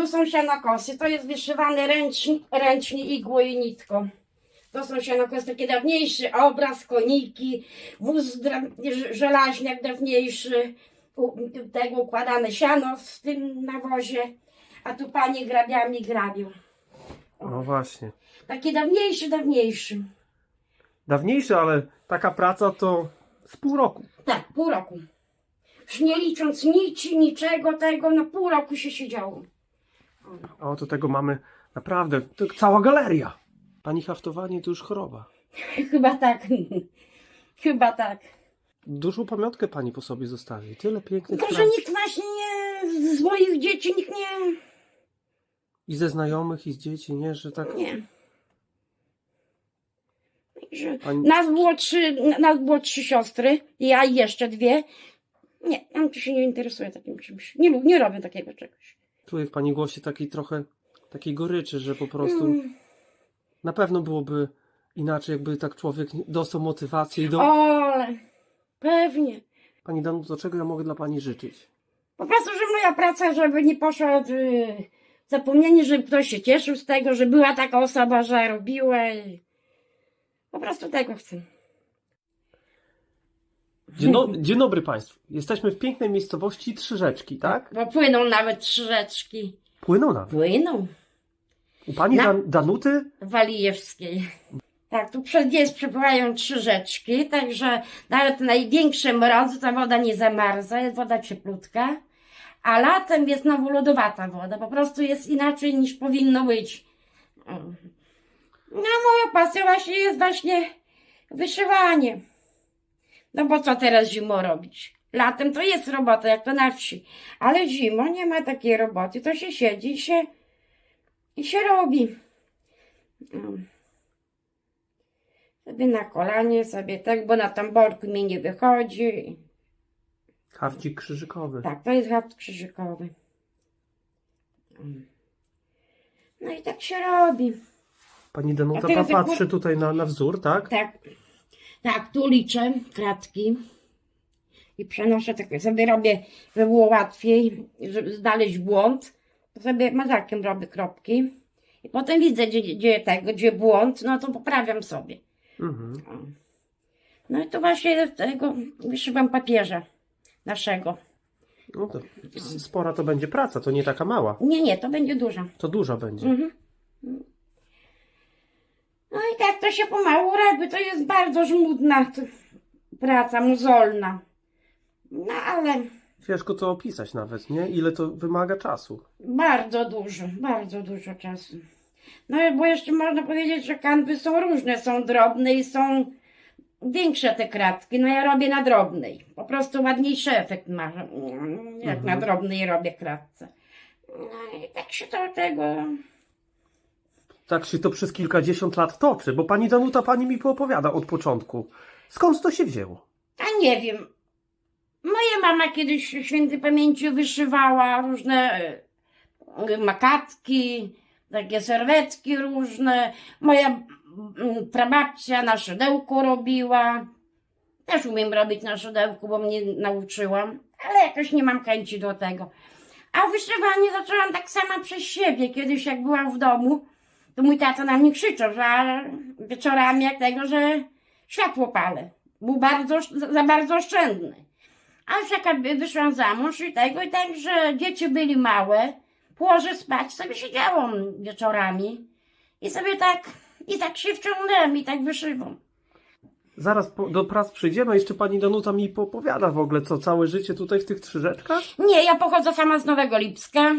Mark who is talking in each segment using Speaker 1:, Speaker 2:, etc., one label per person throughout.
Speaker 1: Tu są sianokosy, to jest wyszywany ręcznie, ręcznie igłą i nitką. To są sianokosy, taki dawniejszy obraz, koniki, wóz żelaźniak dawniejszy, tego układane siano w tym nawozie, a tu panie grabiami grabią.
Speaker 2: No właśnie.
Speaker 1: Taki dawniejszy, dawniejszy.
Speaker 2: Dawniejszy, ale taka praca to z pół roku.
Speaker 1: Tak, pół roku. Już nie licząc nici, niczego tego, no pół roku się siedziało.
Speaker 2: A oto tego mamy naprawdę to cała galeria. Pani haftowanie to już choroba.
Speaker 1: Chyba tak. Chyba tak.
Speaker 2: Dużą pamiątkę pani po sobie zostawi. Tyle pięknych
Speaker 1: Tylko, że
Speaker 2: prac.
Speaker 1: nikt właśnie nie, z moich dzieci nikt nie,
Speaker 2: I ze znajomych, i z dzieci, nie? Że tak...
Speaker 1: nie. Także
Speaker 2: Pani-
Speaker 1: nas było trzy, nas było trzy siostry, ja i jeszcze dwie. Nie, ja się nie interesuje takim czymś. Nie, lu- nie robię takiego czegoś.
Speaker 2: Czuję w pani głosie takiej trochę takiej goryczy, że po prostu
Speaker 1: Mm.
Speaker 2: na pewno byłoby inaczej, jakby tak człowiek dostał motywację i do...
Speaker 1: Ale pewnie.
Speaker 2: Pani Danuto, czego ja mogę dla pani życzyć?
Speaker 1: Po prostu, że moja praca, żeby nie poszła w y, zapomnienie, żeby ktoś się cieszył z tego, że była taka osoba, że robiła. I... Po prostu tego chcę.
Speaker 2: Dzień, no, dzień dobry Państwu. Jesteśmy w pięknej miejscowości Trzy Rzeczki, tak?
Speaker 1: Bo płyną nawet trzy rzeczki.
Speaker 2: Płyną nawet.
Speaker 1: Płyną.
Speaker 2: U pani
Speaker 1: Na-
Speaker 2: Dan- Danuty
Speaker 1: Walijewskiej. Tak, tu przed jest przepływają trzy rzeczki, także nawet największe mrozy ta woda nie zamarza, jest woda cieplutka, a latem jest znowu lodowata woda, po prostu jest inaczej niż powinno być. O. No moja pasja właśnie jest właśnie wyszywanie. No bo co teraz zimą robić? Latem to jest robota, jak to na wsi, ale zimą nie ma takiej roboty, to się siedzi i się, i się robi. Mm. Sobie na kolanie, sobie tak, bo na tamborku mi nie wychodzi.
Speaker 2: Hawcik krzyżykowy.
Speaker 1: Tak, to jest haft krzyżykowy. No i tak się robi.
Speaker 2: Pani Danuta
Speaker 1: A teraz
Speaker 2: pa-
Speaker 1: jak-
Speaker 2: patrzy tutaj na, na wzór, tak?
Speaker 1: Tak, tak, tu liczę kratki i przenoszę tak, sobie robię, żeby było łatwiej, żeby znaleźć błąd, to sobie mazakiem robię kropki i potem widzę, gdzie, gdzie tego, gdzie błąd, no to poprawiam sobie.
Speaker 2: Mhm.
Speaker 1: No i to właśnie tego wyszywam papieża naszego.
Speaker 2: No to spora to będzie praca, to nie taka mała.
Speaker 1: Nie, nie, to będzie duża.
Speaker 2: To duża będzie.
Speaker 1: Mhm. No i tak to się pomału robi. To jest bardzo żmudna praca, mozolna. No ale
Speaker 2: Ciężko to opisać nawet, nie? Ile to wymaga czasu.
Speaker 1: bardzo dużo, bardzo dużo czasu. No bo jeszcze można powiedzieć, że kanwy są różne. Są drobne i są większe te kratki. No ja robię na drobnej. Po prostu ładniejszy efekt ma, jak na
Speaker 2: Mhm.
Speaker 1: drobnej robię kratce. No i tak się to tego...
Speaker 2: Tak się to przez kilkadziesiąt lat toczy, bo pani Danuta pani mi poopowiada od początku. Skąd to się wzięło?
Speaker 1: A nie wiem. Moja mama kiedyś świętej pamięci wyszywała różne e, makatki, takie serwetki różne. Moja mm, prababcia na szydełku robiła. Też umiem robić na szydełku, bo mnie nauczyłam, ale jakoś nie mam chęci do tego. A wyszywanie zaczęłam tak sama przez siebie. Kiedyś jak byłam w domu, to mój tata na mnie krzyczał, że wieczorami jak tego, że światło palę. Był bardzo, za bardzo oszczędny. A już jak by- wyszłam za mąż i tego, i tak, że dzieci byli małe, położę spać, sobie siedziałam wieczorami i sobie tak, i tak się wciągnęłam i tak wyszywam.
Speaker 2: Zaraz po, do prac przyjdziemy, a jeszcze pani Danuta mi poopowiada w ogóle, co całe życie tutaj w tych trzy rzeczkach?
Speaker 1: Nie, ja pochodzę sama z Nowego Lipska.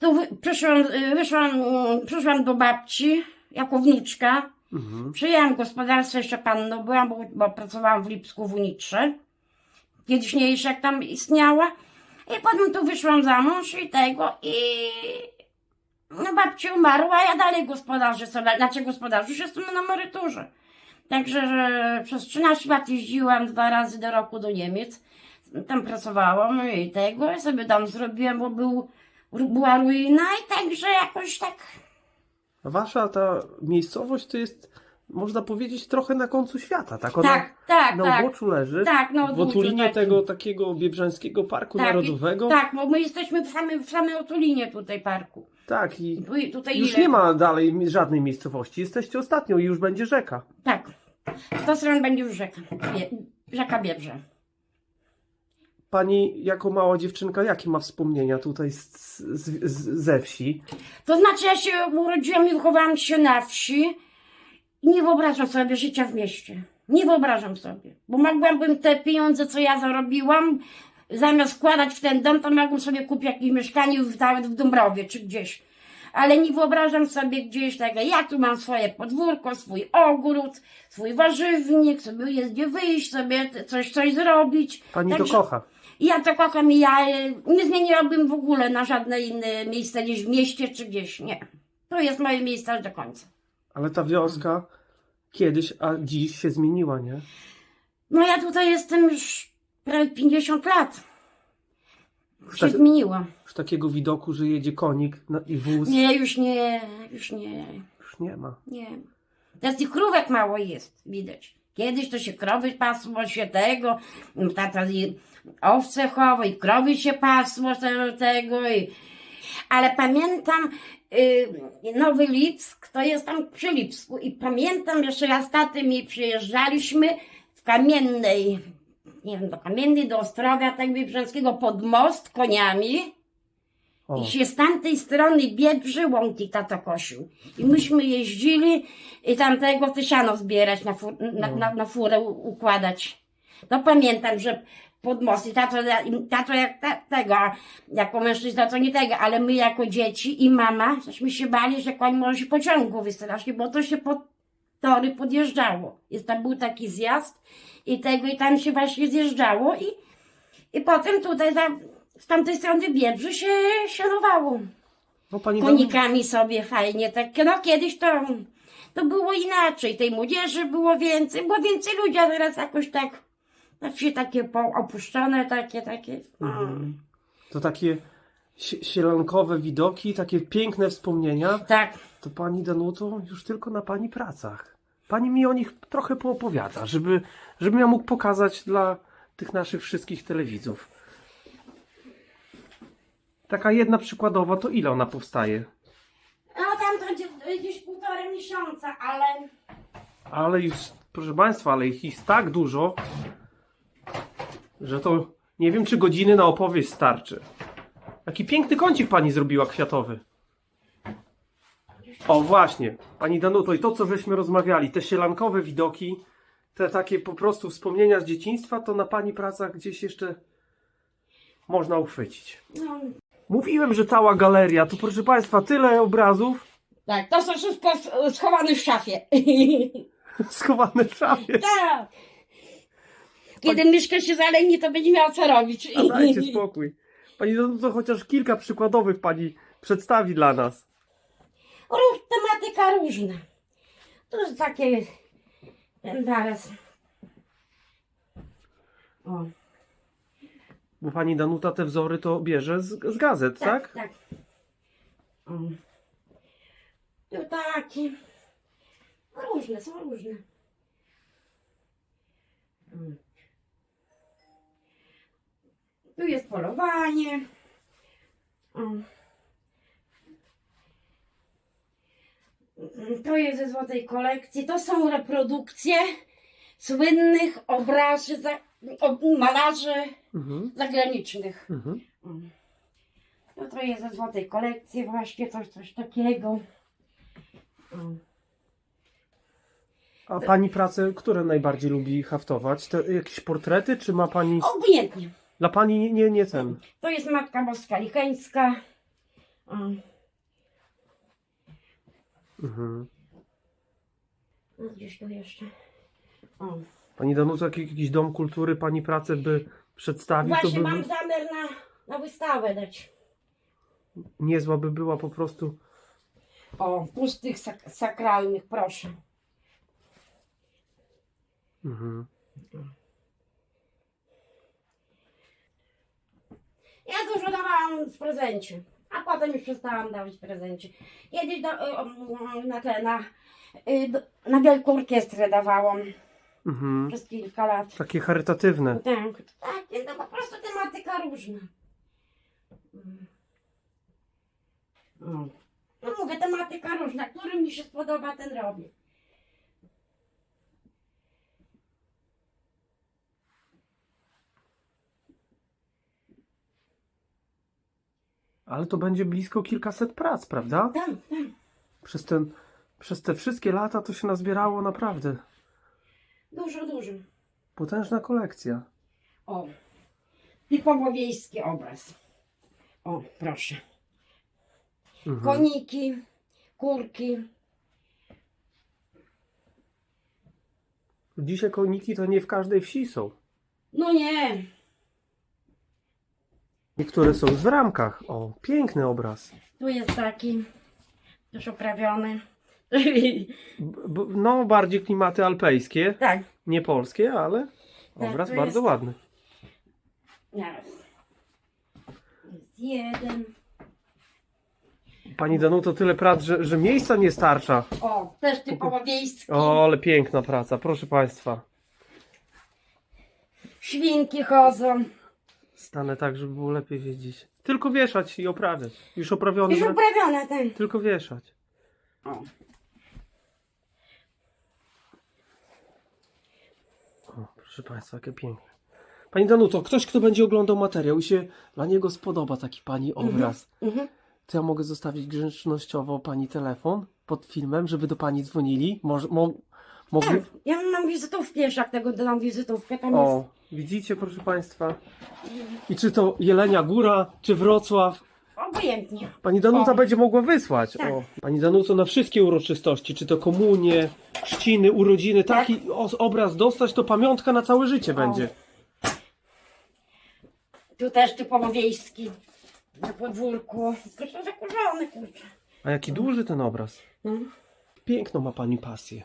Speaker 1: Tu wy, przyszłam, y, wyszłam, mm, przyszłam do babci jako wnuczka.
Speaker 2: Mhm.
Speaker 1: Przyjęłam gospodarstwo, jeszcze panną byłam, bo, bo pracowałam w Lipsku w Unitrze. Kiedyś nie jeszcze jak tam istniała. I potem tu wyszłam za mąż i tego i no babcia umarła, a ja dalej gospodarzę sobie, znaczy gospodarzę, już jestem na emeryturze. Także że przez 13 lat jeździłam dwa razy do roku do Niemiec. Tam pracowałam i tego, ja sobie dom zrobiłam, bo był, była ruina i także jakoś tak
Speaker 2: wasza ta miejscowość to jest można powiedzieć, trochę na końcu świata. Tak, ona
Speaker 1: Tak, tak,
Speaker 2: na
Speaker 1: tak.
Speaker 2: uboczu leży.
Speaker 1: Tak, no
Speaker 2: w otulinie tego takiego Biebrzańskiego Parku
Speaker 1: Tak, i-
Speaker 2: Narodowego.
Speaker 1: Tak, bo my jesteśmy w samym, w samej otulinie tutaj parku.
Speaker 2: Tak, i
Speaker 1: Tu, tutaj
Speaker 2: już
Speaker 1: ile?
Speaker 2: nie ma dalej żadnej miejscowości. Jesteście ostatnią i już będzie rzeka.
Speaker 1: Tak. W tą stronę będzie już rzeka. Rzeka Biebrze.
Speaker 2: Pani jako mała dziewczynka, jakie ma wspomnienia tutaj z, z, z, ze wsi?
Speaker 1: To znaczy, ja się urodziłam i wychowałam się na wsi i nie wyobrażam sobie życia w mieście. Nie wyobrażam sobie. Bo mogłabym te pieniądze, co ja zarobiłam, zamiast wkładać w ten dom, to mogłabym sobie kupić jakieś mieszkanie w, nawet w Dąbrowie czy gdzieś. Ale nie wyobrażam sobie gdzieś tego. Ja tu mam swoje podwórko, swój ogród, swój warzywnik, sobie jest gdzie wyjść, sobie coś, coś zrobić.
Speaker 2: Pani
Speaker 1: Także-
Speaker 2: to kocha.
Speaker 1: I Ja to kocham i ja e, nie zmieniłabym w ogóle na żadne inne miejsce gdzieś w mieście czy gdzieś. Nie. To jest moje miejsce aż do końca.
Speaker 2: Ale ta wioska kiedyś, a dziś się zmieniła, nie?
Speaker 1: No ja tutaj jestem już prawie 50 lat. Się
Speaker 2: Tak.
Speaker 1: zmieniła.
Speaker 2: Już takiego widoku, że jedzie konik na, i wóz.
Speaker 1: Nie, już nie, już nie,
Speaker 2: Już nie ma.
Speaker 1: nie. Teraz tych krówek mało jest, widać. Kiedyś to się krowy pasło się tego, tata i owce chował i krowy się pasło te- tego i... Ale pamiętam y, Nowy Lipsk, to jest tam przy Lipsku i pamiętam jeszcze raz z tatym i przyjeżdżaliśmy w Kamiennej, nie wiem, do Kamiennej, do Ostrowia, tak Biebrzańskiego, pod most koniami.
Speaker 2: O,
Speaker 1: I się z tamtej strony biegrzy łąki tato kosił. I myśmy jeździli i tamtego te siano zbierać, na, na,
Speaker 2: No.
Speaker 1: na, na furę układać. To pamiętam, że pod most i tato, tato jak ta, tego, jako mężczyzna to nie tego, ale my jako dzieci i mama, żeśmy się bali, że koń może się pociągu wystraszyć, bo to się pod tory podjeżdżało. Jest tam był taki zjazd i tego i tam się właśnie zjeżdżało i, i potem tutaj za, z tamtej strony Biebrzy się sianowało.
Speaker 2: no pani
Speaker 1: Konikami sobie fajnie. Tak, no kiedyś to, to było inaczej. Tej młodzieży było więcej, było więcej ludzi, a teraz jakoś tak na wsi takie opuszczone, takie, takie. No.
Speaker 2: Mhm. To takie si- sielankowe widoki, takie piękne wspomnienia.
Speaker 1: Tak.
Speaker 2: To pani Danuto już tylko na pani pracach. Pani mi o nich trochę poopowiada, żeby, żebym ja mógł pokazać dla tych naszych wszystkich telewidzów. Taka jedna przykładowa, to ile ona powstaje?
Speaker 1: No tam to gdzie- gdzieś półtora miesiąca, ale
Speaker 2: Ale już, proszę Państwa, ale ich jest tak dużo, że to nie wiem, czy godziny na opowieść starczy. Jaki piękny kącik pani zrobiła kwiatowy. O, właśnie, pani Danuto, i to, co żeśmy rozmawiali, te sielankowe widoki, te takie po prostu wspomnienia z dzieciństwa, to na pani pracach gdzieś jeszcze można uchwycić.
Speaker 1: no,
Speaker 2: Mówiłem, że cała galeria, to proszę Państwa, tyle obrazów
Speaker 1: tak, to są wszystko s- schowane w szafie.
Speaker 2: schowane w szafie.
Speaker 1: tak. Kiedy myszka się zaleni, to będzie miała co robić.
Speaker 2: A dajcie spokój. Pani Danuto, chociaż kilka przykładowych pani przedstawi dla nas.
Speaker 1: Róż, tematyka różna. To jest takie. Zaraz. O,
Speaker 2: Bo pani Danuta te wzory to bierze z, z gazet, tak?
Speaker 1: tak? Tak. O. Tu takie. Różne, są różne. Mm. Tu jest polowanie. O. To jest ze złotej kolekcji. To są reprodukcje słynnych obrazy, za, o, malarzy
Speaker 2: Mhm.
Speaker 1: zagranicznych.
Speaker 2: Mhm.
Speaker 1: No to jest ze złotej kolekcji właśnie coś, coś takiego. Mm.
Speaker 2: A pani pracę, które najbardziej lubi haftować? Te jakieś portrety, czy ma pani...
Speaker 1: Obojętnie.
Speaker 2: Dla pani nie, nie, ten.
Speaker 1: To jest Matka Boska Licheńska. Mm.
Speaker 2: Mhm.
Speaker 1: Gdzieś tu jeszcze. O.
Speaker 2: Pani Danuta, jak jakiś dom kultury pani pracę by przedstawił, to
Speaker 1: Właśnie
Speaker 2: by
Speaker 1: mam zamiar na, na wystawę dać.
Speaker 2: niezła by była po prostu.
Speaker 1: O, pustych sak sakralnych, proszę.
Speaker 2: Mhm.
Speaker 1: Ja dużo dawałam w prezencie. A potem już przestałam dawać prezencie. Kiedyś do, y, na te, na, y, do, na Wielką Orkiestrę dawałam
Speaker 2: Mhm.
Speaker 1: przez kilka lat.
Speaker 2: Takie charytatywne.
Speaker 1: Tak, tak, no po prostu tematyka różna. Mm. No mówię, tematyka różna, który mi się spodoba, ten robię.
Speaker 2: Ale to będzie blisko kilkaset prac, prawda?
Speaker 1: Tak, tak.
Speaker 2: Przez, ten, przez te wszystkie lata to się nazbierało naprawdę.
Speaker 1: Dużo, dużo.
Speaker 2: Potężna kolekcja.
Speaker 1: O, typowo wiejski obraz. O, proszę.
Speaker 2: Mhm.
Speaker 1: Koniki, kurki.
Speaker 2: Dzisiaj koniki to nie w każdej wsi są.
Speaker 1: No nie,
Speaker 2: Niektóre są w ramkach. O, piękny obraz.
Speaker 1: tu jest taki już uprawiony.
Speaker 2: B- no, bardziej klimaty alpejskie,
Speaker 1: tak,
Speaker 2: nie polskie, ale
Speaker 1: Tak,
Speaker 2: obraz
Speaker 1: to
Speaker 2: bardzo
Speaker 1: jest-
Speaker 2: ładny.
Speaker 1: Jest jeden.
Speaker 2: Pani Danuto, tyle prac, że, że miejsca nie starcza.
Speaker 1: O, też typowo wiejski.
Speaker 2: O, ale piękna praca, proszę Państwa.
Speaker 1: Świnki chodzą.
Speaker 2: Stanę tak, żeby było lepiej wiedzieć. Tylko wieszać i oprawiać. Już oprawiony.
Speaker 1: Już uprawione ten.
Speaker 2: Tylko wieszać.
Speaker 1: O.
Speaker 2: O, proszę Państwa, jakie piękne. Pani Danuto, ktoś, kto będzie oglądał materiał i się dla niego spodoba taki Pani obraz,
Speaker 1: Mhm.
Speaker 2: to ja mogę zostawić grzecznościowo Pani telefon pod filmem, żeby do Pani dzwonili. Może, mo, mogli...
Speaker 1: Tak, ja mam wizytówkę jeszcze, jak tego dodam wizytówkę, tam jest.
Speaker 2: O, widzicie, proszę Państwa. I czy to Jelenia Góra, czy Wrocław,
Speaker 1: Obojętnie.
Speaker 2: Pani Danuta będzie mogła wysłać.
Speaker 1: Tak.
Speaker 2: O. Pani Danuto na wszystkie uroczystości, czy to komunie, chrzciny, urodziny,
Speaker 1: Tak.
Speaker 2: taki obraz dostać, to pamiątka na całe życie będzie.
Speaker 1: Tu też typowo wiejski. Na podwórku. Proszę zakurzony, kurczę.
Speaker 2: A jaki duży ten obraz.
Speaker 1: No.
Speaker 2: Piękną ma Pani pasję.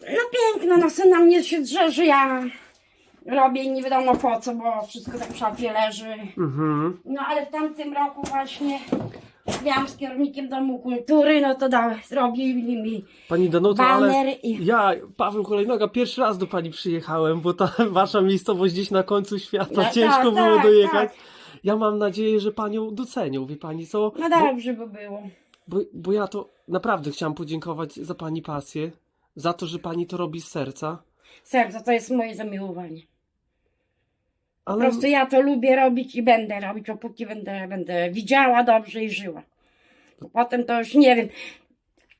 Speaker 1: no piękno, no syn na mnie się drze, że ja robię nie wiadomo po co, bo wszystko tak w szafie leży.
Speaker 2: Mhm.
Speaker 1: No ale w tamtym roku właśnie miałam z kierownikiem Domu Kultury, no to da, zrobili mi
Speaker 2: Pani Danuto, ale
Speaker 1: baner i...
Speaker 2: ja, Paweł Kolejnoga, pierwszy raz do Pani przyjechałem, bo ta Wasza miejscowość gdzieś na końcu świata,
Speaker 1: No,
Speaker 2: ciężko
Speaker 1: tak,
Speaker 2: było
Speaker 1: tak,
Speaker 2: dojechać.
Speaker 1: tak.
Speaker 2: Ja mam nadzieję, że Panią docenią, wie Pani co?
Speaker 1: No dobrze by było.
Speaker 2: Bo, bo ja to naprawdę chciałam podziękować za Pani pasję, za to, że Pani to robi z serca.
Speaker 1: Serce to jest moje zamiłowanie. Po
Speaker 2: Ale
Speaker 1: prostu ja to lubię robić i będę robić, dopóki będę, będę widziała dobrze i żyła. Potem to już nie wiem.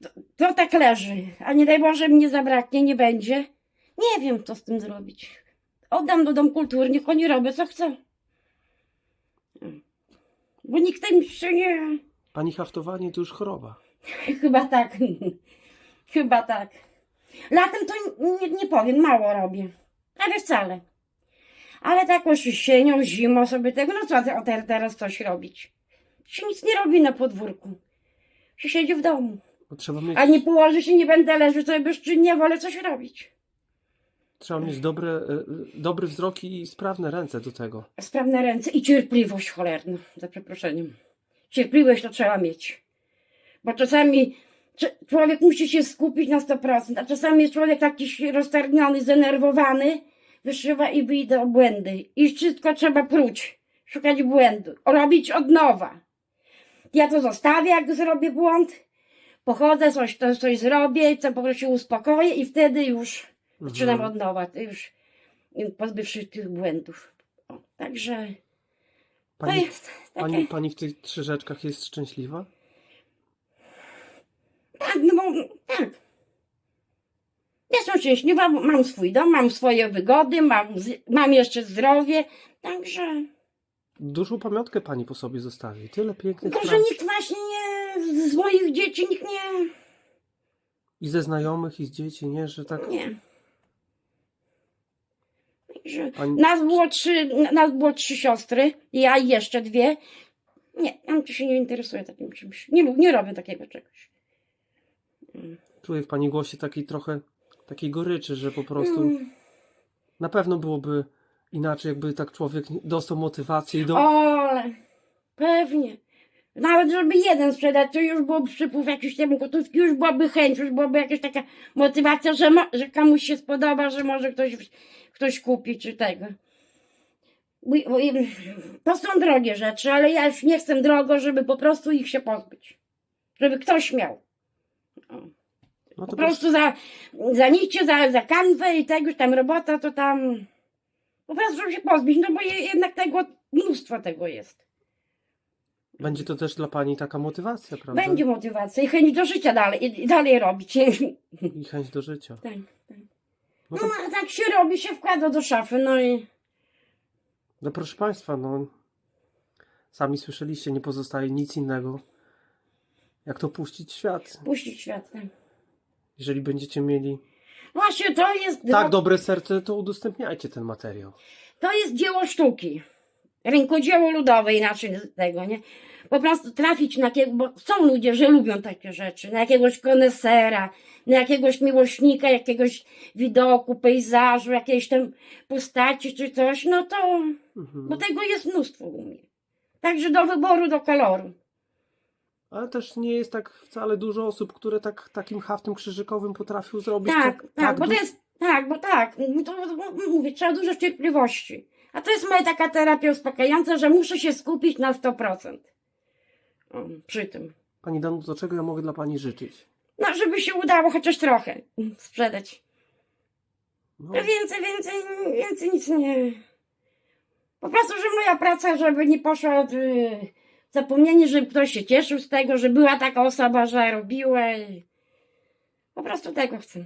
Speaker 1: To, to tak leży. A nie daj Boże mnie zabraknie, nie będzie. Nie wiem, co z tym zrobić. Oddam do Dom Kultury, niech oni robią co chcą. Bo nikt im się nie...
Speaker 2: Pani haftowanie to już choroba.
Speaker 1: Chyba tak. Chyba tak. Latem to nie, nie powiem, mało robię. Ale wcale. Ale tak już jesienią, zimą sobie tego, no co teraz coś robić? Się nic nie robi na podwórku. Się siedzi w domu.
Speaker 2: Trzeba mieć,
Speaker 1: A nie położy się, nie będę leżeć sobie bezczynnie, wolę coś robić.
Speaker 2: trzeba mieć dobre, e, dobry wzrok i sprawne ręce do tego.
Speaker 1: Sprawne ręce i cierpliwość cholerna, za przeproszeniem. Cierpliwość to trzeba mieć. Bo czasami człowiek musi się skupić na 100%, a czasami jest człowiek taki roztargniony, zdenerwowany, wyszywa i wyjdą błędy. I wszystko trzeba próć, szukać błędu, robić od nowa. Ja to zostawię, jak zrobię błąd, pochodzę, coś, to, coś zrobię, co po prostu uspokoję i wtedy już zaczynam
Speaker 2: Mhm.
Speaker 1: od nowa, to już pozbywszy tych błędów. O, także to
Speaker 2: Pani,
Speaker 1: jest takie,
Speaker 2: pani, pani w tych trzy rzeczkach jest szczęśliwa?
Speaker 1: tak, no bo, tak. Jestem szczęśliwa, mam swój dom, mam swoje wygody, mam, mam jeszcze zdrowie, także
Speaker 2: Dużą pamiątkę pani po sobie zostawi. Tyle pięknych
Speaker 1: tylko, że nikt właśnie nie, z moich dzieci nikt nie,
Speaker 2: I ze znajomych, i z dzieci, nie? Że tak...
Speaker 1: nie. Także
Speaker 2: Pani...
Speaker 1: nas było trzy, nas było trzy siostry, ja i jeszcze dwie. Nie, tam się nie interesuje takim czymś. Nie, lu- nie robię takiego czegoś.
Speaker 2: Czuję w pani głosie takiej trochę takiej goryczy, że po prostu
Speaker 1: Mm.
Speaker 2: na pewno byłoby inaczej, jakby tak człowiek dostał motywację i do...
Speaker 1: O, pewnie. Nawet żeby jeden sprzedać, to już byłoby przypływ jakiś temu gotówki, już byłaby chęć, już byłaby jakaś taka motywacja, że, mo- że komuś się spodoba, że może ktoś, ktoś kupi czy tego. To są drogie rzeczy, ale ja już nie chcę drogo, żeby po prostu ich się pozbyć. Żeby ktoś miał.
Speaker 2: No
Speaker 1: Po prostu za, za nicie, za, za kanwę i tego, tam robota, to tam po prostu żeby się pozbyć, no bo je, jednak tego, mnóstwo tego jest.
Speaker 2: będzie to też dla pani taka motywacja, prawda?
Speaker 1: Będzie motywacja i chęć do życia dalej, i, dalej robić.
Speaker 2: I chęć do życia.
Speaker 1: tak, tak.
Speaker 2: No
Speaker 1: No
Speaker 2: to,
Speaker 1: a tak się robi, się wkłada do szafy, no i
Speaker 2: no proszę państwa, no sami słyszeliście, nie pozostaje nic innego, jak to puścić świat.
Speaker 1: puścić świat. Tak.
Speaker 2: Jeżeli będziecie mieli
Speaker 1: Właśnie to jest,
Speaker 2: tak dobre serce, to udostępniajcie ten materiał.
Speaker 1: to jest dzieło sztuki. Rękodzieło ludowe, inaczej tego, nie? Po prostu trafić na jakiego, bo są ludzie, że lubią takie rzeczy, na jakiegoś konesera, na jakiegoś miłośnika, jakiegoś widoku, pejzażu, jakiejś tam postaci czy coś, no to,
Speaker 2: Mhm.
Speaker 1: bo tego jest mnóstwo u mnie. Także do wyboru, do koloru.
Speaker 2: Ale też nie jest tak wcale dużo osób, które tak, takim haftem krzyżykowym potrafią zrobić.
Speaker 1: Tak,
Speaker 2: to,
Speaker 1: tak, bo
Speaker 2: du-
Speaker 1: to jest, tak, bo tak, to, mówię, trzeba dużo cierpliwości. A to jest moja taka terapia uspokajająca, że muszę się skupić na 100%. O, przy tym.
Speaker 2: Pani Danu, do czego ja mogę dla pani życzyć?
Speaker 1: No, żeby się udało chociaż trochę sprzedać.
Speaker 2: No,
Speaker 1: więcej, więcej, więcej nic nie. Po prostu, że moja praca, żeby nie poszła w y, zapomnienie, żeby ktoś się cieszył z tego, że była taka osoba, że robiła. I... Po prostu tego chcę.